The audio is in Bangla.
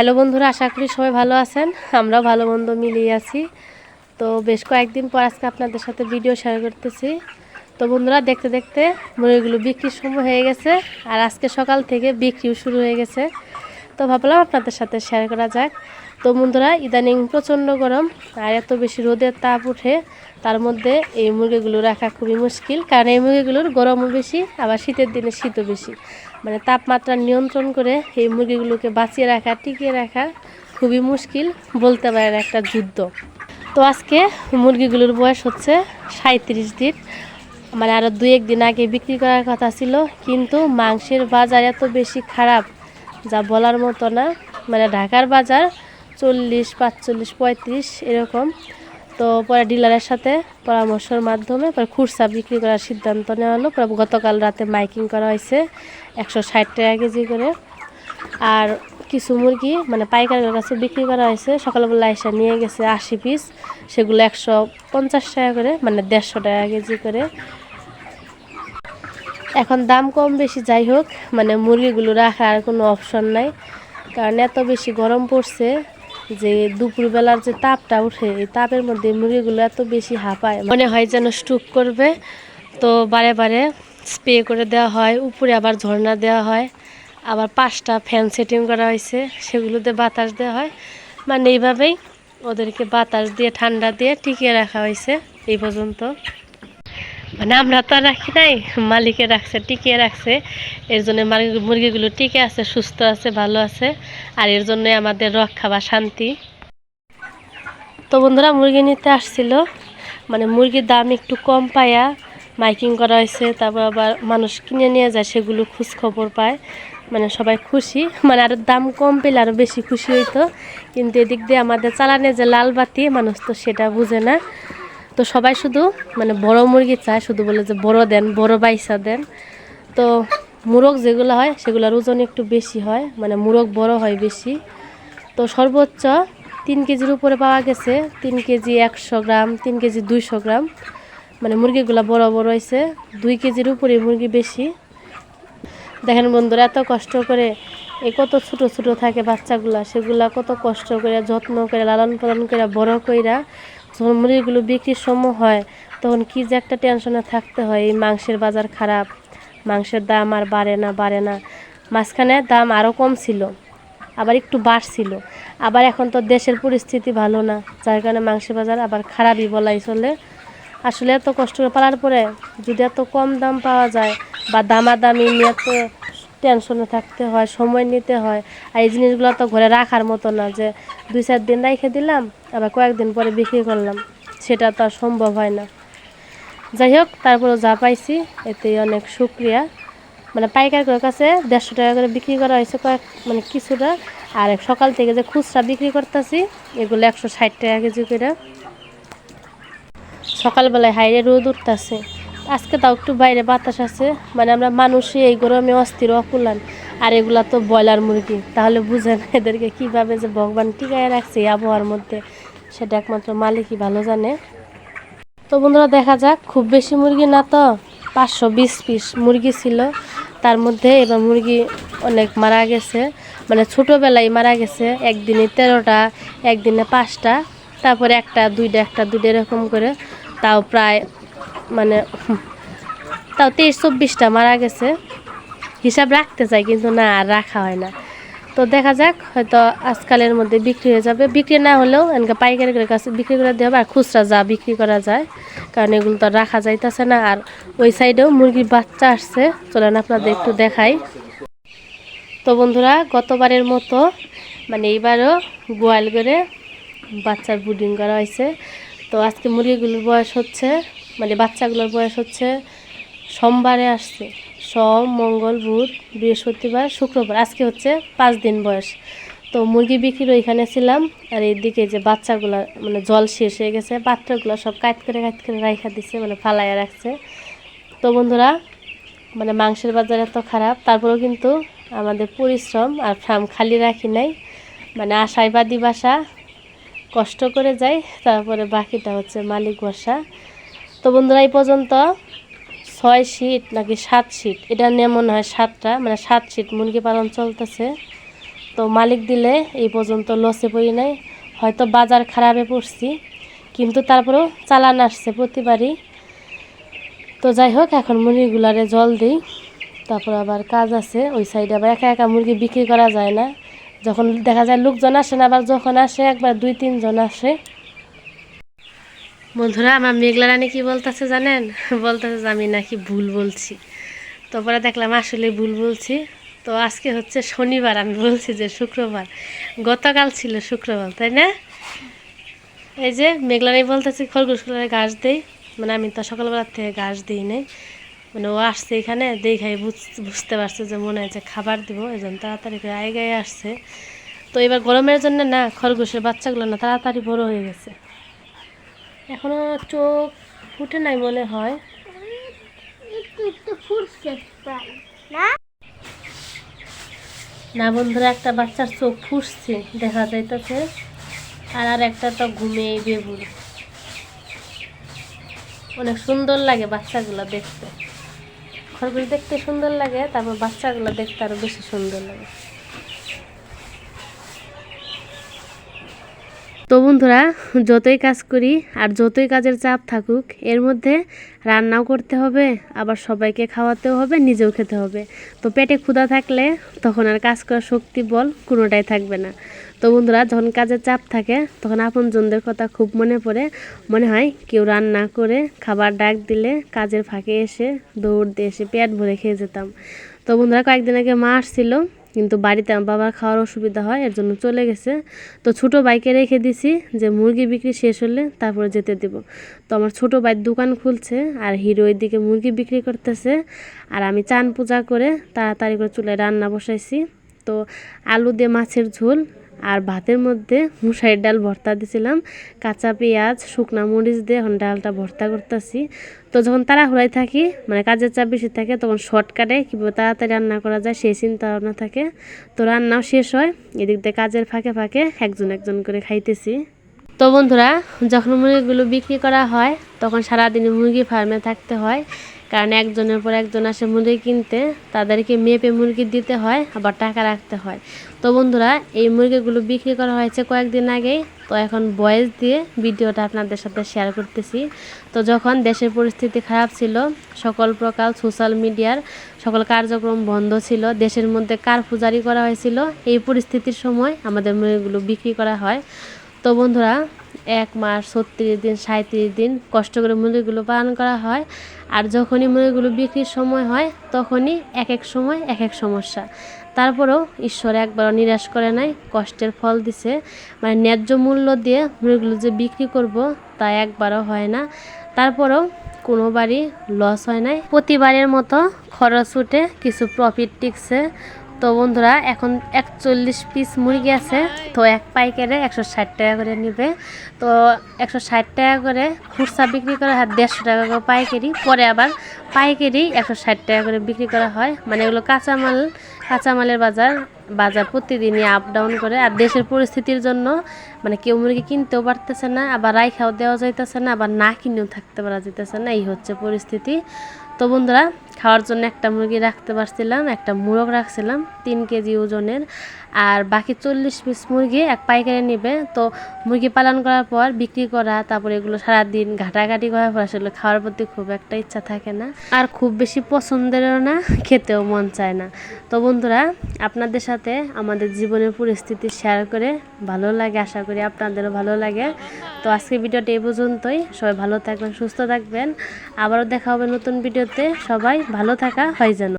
হ্যালো বন্ধুরা, আশা করি সবাই ভালো আছেন। আমরাও ভালো বন্ধু মিলিয়ে আছি। তো বেশ কয়েকদিন পর আজকে আপনাদের সাথে ভিডিও শেয়ার করতেছি। তো বন্ধুরা, দেখতে দেখতে মুরগিগুলো বিক্রির সময় হয়ে গেছে আর আজকে সকাল থেকে বিক্রিও শুরু হয়ে গেছে। তো ভাবলাম আপনাদের সাথে শেয়ার করা যাক। তো বন্ধুরা, ইদানিং প্রচণ্ড গরম, আর এত বেশি রোদের তাপ উঠে তার মধ্যে এই মুরগিগুলো রাখা খুবই মুশকিল, কারণ এই মুরগিগুলোর গরমও বেশি, আবার শীতের দিনে শীতও বেশি। মানে তাপমাত্রা নিয়ন্ত্রণ করে এই মুরগিগুলোকে বাঁচিয়ে রাখা, টিকিয়ে রাখা খুবই মুশকিল, বলতে পারেন একটা যুদ্ধ। তো আজকে মুরগিগুলোর বয়স হচ্ছে সাঁত্রিশ দিন মানে আরও দুই একদিন আগে বিক্রি করার কথা ছিল, কিন্তু মাংসের বাজার এত বেশি খারাপ, যা বলার মতো না। মানে ঢাকার বাজার চল্লিশ, পাঁচচল্লিশ, পঁয়ত্রিশ এরকম। তো পরে ডিলারের সাথে পরামর্শের মাধ্যমে পরে খুরসা বিক্রি করার সিদ্ধান্ত নেওয়া হলো। পরে গতকাল রাতে মাইকিং করা হয়েছে একশো ষাট টাকা কেজি করে। আর কিছু মুরগি মানে পাইকারের কাছে বিক্রি করা হয়েছে। সকালবেলা এসে নিয়ে গেছে আশি পিস। সেগুলো একশো পঞ্চাশ টাকা করে মানে দেড়শো টাকা কেজি করে। এখন দাম কম বেশি, যাই হোক মানে মুরগিগুলো রাখার কোনো অপশন নাই। কারণ এত বেশি গরম পড়ছে যে দুপুরবেলার যে তাপটা উঠে, এই তাপের মধ্যে মুরগিগুলো এত বেশি হাঁপায়। মনে হয় যেন স্টুক করবে। তো বারে বারে স্প্রে করে দেওয়া হয়, উপরে আবার ঝর্ণা দেওয়া হয়। আবার পাঁচটা ফ্যান সেটিং করা হয়েছে, সেগুলোতে বাতাস দেওয়া হয়। মানে এইভাবেই ওদেরকে বাতাস দিয়ে, ঠান্ডা দিয়ে টিকিয়ে রাখা হয়েছে এই পর্যন্ত। মানে আমরা তো আর রাখি নাই, মালিকে রাখছে, টিকিয়ে রাখছে। এর জন্য মুরগিগুলো টিকে আছে, সুস্থ আছে, ভালো আছে, আর এর জন্য আমাদের রক্ষা বা শান্তি। তো বন্ধুরা, মুরগি নিতে আসছিল। মানে মুরগির দাম একটু কম পায়া, মাইকিং করা হয়েছে, তারপর আবার মানুষ কিনে নিয়ে যায়, সেগুলো খোঁজ খবর পায়। মানে সবাই খুশি। মানে আরও দাম কম পেলে আরও বেশি খুশি হইতো। কিন্তু এদিক দিয়ে আমাদের চালানে যে লাল বাতি, মানুষ তো সেটা বুঝে না। তো সবাই শুধু মানে বড় মুরগি চায়, শুধু বলে যে বড় দেন, বড় বাইসা দেন। তো মুরগ যেগুলো হয়, সেগুলোর ওজন একটু বেশি হয় মানে মুরগ বড় হয় বেশি। তো সর্বোচ্চ তিন কেজির উপরে পাওয়া গেছে, তিন কেজি একশো গ্রাম, তিন কেজি দুইশো গ্রাম। মানে মুরগিগুলো বড় বড় হয়েছে, দুই কেজির উপরে মুরগি বেশি। দেখেন বন্ধুরা, এত কষ্ট করে এই কত ছোট ছোট থাকে বাচ্চাগুলা, সেগুলা কত কষ্ট করে, যত্ন করে, লালন পালন করে, বড় কইরা যখন মুরগিগুলো বিক্রির সময় হয়, তখন কি যে একটা টেনশনে থাকতে হয়। এই মাংসের বাজার খারাপ, মাংসের দাম আর বাড়ে না বাড়ে না। মাঝখানে দাম আরও কম ছিল, আবার একটু বাড়ছিল। আবার এখন তো দেশের পরিস্থিতি ভালো না, যার কারণে মাংসের বাজার আবার খারাপই বলাই চলে। আসলে এত কষ্ট পালার পরে যদি এত কম দাম পাওয়া যায় বা দামাদামি নিয়ে তো টেনশনে থাকতে হয়, সময় নিতে হয়, আর এই জিনিসগুলো তো ঘরে রাখার মতো না যে দুই চার দিন রেখে দিলাম, আবার কয়েকদিন পরে বিক্রি করলাম। সেটা তো আর সম্ভব হয় না। যাই হোক তারপরে যা পাইছি এতে অনেক শুক্রিয়া মানে পাইকারের কাছে দেড়শো টাকা করে বিক্রি করা হয়েছে কয়েক মানে কিছুটা। আর সকাল থেকে যে খুচরা বিক্রি করতেছি, এগুলো একশো ষাট টাকা কেজি করে। সকালবেলায় হাইরে রোদ উঠতেছে। আজকে তাও একটু বাইরে বাতাস আছে। মানে আমরা মানুষই এই গরমে অস্থির, অকুলান। আর এগুলা তো ব্রয়লার মুরগি। তাহলে বুঝেন এদেরকে কীভাবে যে ভগবান টিকায় রাখছে আবহাওয়ার মধ্যে, সেটা একমাত্র মালিকই ভালো জানে। তো বন্ধুরা, দেখা যাক, খুব বেশি মুরগি না তো, পাঁচশো বিশ পিস মুরগি ছিল। তার মধ্যে এবার মুরগি অনেক মারা গেছে। মানে ছোটোবেলায় মারা গেছে, একদিনে তেরোটা, একদিনে পাঁচটা, তারপরে একটা, দুইটা একটা, দুইটা এরকম করে। তাও প্রায় মানে তাও তেইশ, চব্বিশটা মারা গেছে। হিসাব রাখতে চাই, কিন্তু না, আর রাখা হয় না। তো দেখা যাক, হয়তো আজকালের মধ্যে বিক্রি হয়ে যাবে। বিক্রি না হলেও এনকে পাইকারের কাছে বিক্রি করে দেওয়া আর খুচরা যা বিক্রি করা যায়, কারণ এগুলো তো রাখা যাইতেছে না। আর ওই সাইডেও মুরগির বাচ্চা আসছে। চলেন আপনাদের একটু দেখাই। তো বন্ধুরা, গতবারের মতো মানে এইবারও গোয়াল করে বাচ্চার ব্রিডিং করা হয়েছে। তো আজকে মুরগিগুলোর বয়স হচ্ছে মানে বাচ্চাগুলোর বয়স হচ্ছে, সোমবারে আসছে। সোম, মঙ্গল, বুধ, বৃহস্পতিবার, শুক্রবার। আজকে হচ্ছে পাঁচ দিন বয়স। তো মুরগি বিক্রির ওইখানে ছিলাম, আর এইদিকে যে বাচ্চাগুলো মানে জল শেষ হয়ে গেছে বাচ্চাগুলো সব কাট করে কাট করে রাইখা দিছে মানে ফালাইয়া রাখছে। তো বন্ধুরা মানে মাংসের বাজার এত খারাপ, তারপরেও কিন্তু আমাদের পরিশ্রম আর ফার্ম খালি রাখি নাই। মানে আশায় বাদী বাসা, কষ্ট করে যাই, তারপরে বাকিটা হচ্ছে মালিক বসা। তো বন্ধুরা, এই পর্যন্ত ছয় সিট নাকি সাত সিট এটা নিয়ে মনে হয় সাতটা মানে সাত সিট মুরগি পালন চলতেছে। তো মালিক দিলে এই পর্যন্ত লসে পড়ি নাই। হয়তো বাজার খারাপে পড়ছি, কিন্তু তারপরেও চালান আসছে প্রতিবারই। তো যাই হোক, এখন মুরগিগুলারে জল দিই। তারপর আবার কাজ আছে, ওই সাইডে আবার একা একা মুরগি বিক্রি করা যায় না। যখন দেখা যায় লোকজন আসে না, আবার যখন আসে, একবার দুই, তিনজন আসে। বন্ধুরা, আমার মেঘলা রানী কি বলতেছে জানেন? বলতেছে যে আমি নাকি ভুল বলছি। তারপরে দেখলাম আসলে ভুল বলছি। তো আজকে হচ্ছে শনিবার, আমি বলছি যে শুক্রবার। গতকাল ছিল শুক্রবার, তাই না? এই যে মেঘলা মেঘলারাই বলতেছি খরগোশগুলোর ঘাস দেই। মানে আমি তো সকালবেলার থেকে ঘাস দিই নাই। মানে ও আসছে এখানে, দেখাই বুঝতে পারছে যে মনে হয় যে খাবার দিব, এই জন্য তাড়াতাড়ি করে আগে গায়ে আসছে। তো এবার গরমের জন্য না, খরগোশের বাচ্চাগুলো না তাড়াতাড়ি বড় হয়ে গেছে। এখনও চোখ ফুটে নাই মনে হয়। না বন্ধুরা, একটা বাচ্চার চোখ ফুটছে, দেখা যাইতেছে। আর আর একটা তো ঘুমিয়ে বেবুর অনেক সুন্দর লাগে বাচ্চাগুলো দেখতে। খরগোশ দেখতে সুন্দর লাগে, তারপর বাচ্চাগুলো দেখতে আরও বেশি সুন্দর লাগে। তো বন্ধুরা, যতই কাজ করি আর যতই কাজের চাপ থাকুক, এর মধ্যে রান্নাও করতে হবে, আবার সবাইকে খাওয়াতেও হবে, নিজেও খেতে হবে। তো পেটে ক্ষুধা থাকলে তখন আর কাজ করার শক্তি বল কোনোটাই থাকবে না। তো বন্ধুরা, যখন কাজের চাপ থাকে, তখন আপনজনদের কথা খুব মনে পড়ে। মনে হয় কেউ রান্না করে খাবার ডাক দিলে কাজের ফাঁকে এসে দৌড় দিয়ে এসে পেট ভরে খেয়ে যেতাম। তো বন্ধুরা, কয়েকদিন আগে মা আসছিল কিন্তু বাড়িতে বাবার খাওয়ার অসুবিধা হয়, এর জন্য চলে গেছে। তো ছোট বাইকে রেখে দিছি যে মুরগি বিক্রি শেষ হলে তারপরে যেতে দেব। তো আমার ছোট ভাইয়ের দোকান খুলছে আর হিরো দিকে মুরগি বিক্রি করতেছে। আর আমি চান পূজা করে তাড়াতাড়ি করে চুলায় রান্না বসাইছি। তো আলু দিয়ে মাছের ঝোল আর ভাতের মধ্যে মুসাইয়ের ডাল ভর্তা দিছিলাম। কাঁচা পেঁয়াজ, শুকনা মরিচ দিয়ে এখন ডালটা ভর্তা করতেছি। তো যখন তাড়াহুড়ায় থাকি মানে কাজের চাপ বেশি থাকে, তখন শর্টকাটে কীভাবে তাড়াতাড়ি রান্না করা যায় সেই চিন্তা ভাবনা থাকে। তো রান্নাও শেষ হয়, এদিক দিয়ে কাজের ফাঁকে ফাঁকে একজন একজন করে খাইতেছি। তো বন্ধুরা, যখন মুরগিগুলো বিক্রি করা হয়, তখন সারাদিন মুরগি ফার্মে থাকতে হয়। কারণ একজনের পর একজন আসে মুরগি কিনতে, তাদেরকে মেপে মুরগি দিতে হয়, আবার টাকা রাখতে হয়। তো বন্ধুরা, এই মুরগিগুলো বিক্রি করা হয়েছে কয়েকদিন আগেই। তো এখন বয়েস দিয়ে ভিডিওটা আপনাদের সাথে শেয়ার করতেছি। তো যখন দেশের পরিস্থিতি খারাপ ছিল, সকল প্রকার সোশ্যাল মিডিয়ার সকল কার্যক্রম বন্ধ ছিল, দেশের মধ্যে কারফু জারি করা হয়েছিল, এই পরিস্থিতির সময় আমাদের মুরগিগুলো বিক্রি করা হয়। তো বন্ধুরা, এক মাস, ছত্রিশ দিন সাঁত্রিশ দিন কষ্ট করে মুরগিগুলো পালন করা হয়। আর যখনই মুরগিগুলো বিক্রির সময় হয়, তখনই এক এক সময় এক এক সমস্যা। তারপরেও ঈশ্বর একবারও নিরাশ করে নাই, কষ্টের ফল দিছে। মানে ন্যায্য মূল্য দিয়ে মুরগিগুলো যে বিক্রি করব, তা একবারও হয় না। তারপরেও কোনোবারই লস হয় নাই। প্রতিবারের মতো খরচ উঠে কিছু প্রফিট টিকছে। তো বন্ধুরা, এখন একচল্লিশ পিস মুরগি আছে, তো এক পাইকারে একশো ষাট টাকা করে নিবে। তো একশো ষাট টাকা করে খুচরা বিক্রি করা হয় দেড়শো টাকা করে পাইকারি, পরে আবার পাইকারি একশো ষাট টাকা করে বিক্রি করা হয়। মানে এগুলো কাঁচামাল, কাঁচামালের বাজার বাজার প্রতিদিনই আপ ডাউন করে। আর দেশের পরিস্থিতির জন্য মানে কেউ মুরগি কিনতেও পারতেছে না, আবার রাইখাও দেওয়া যাইতেছে না, আবার না কিনেও থাকতে পারা যাইতেছে না, এই হচ্ছে পরিস্থিতি। তো বন্ধুরা, খাওয়ার জন্য একটা মুরগি রাখতে পারছিলাম, একটা মুরগ রাখছিলাম, তিন কেজি ওজনের, আর বাকি চল্লিশ পিস মুরগি এক পাইকারি নেবে। তো মুরগি পালন করার পর, বিক্রি করা, তারপরে এগুলো সারাদিন ঘাটাঘাটি করার পর আসলে খাওয়ার প্রতি খুব একটা ইচ্ছা থাকে না। আর খুব বেশি পছন্দেরও না, খেতেও মন চায় না। তো বন্ধুরা, আপনাদের সাথে আমাদের জীবনের পরিস্থিতি শেয়ার করে ভালো লাগে, আশা করি, আপনাদেরও ভালো লাগে। তো আজকে ভিডিওটা এই পর্যন্তই। সবাই ভালো থাকবেন, সুস্থ থাকবেন। আবারও দেখা হবে নতুন ভিডিওতে। সবাই ভালো থাকা, হয় যেন।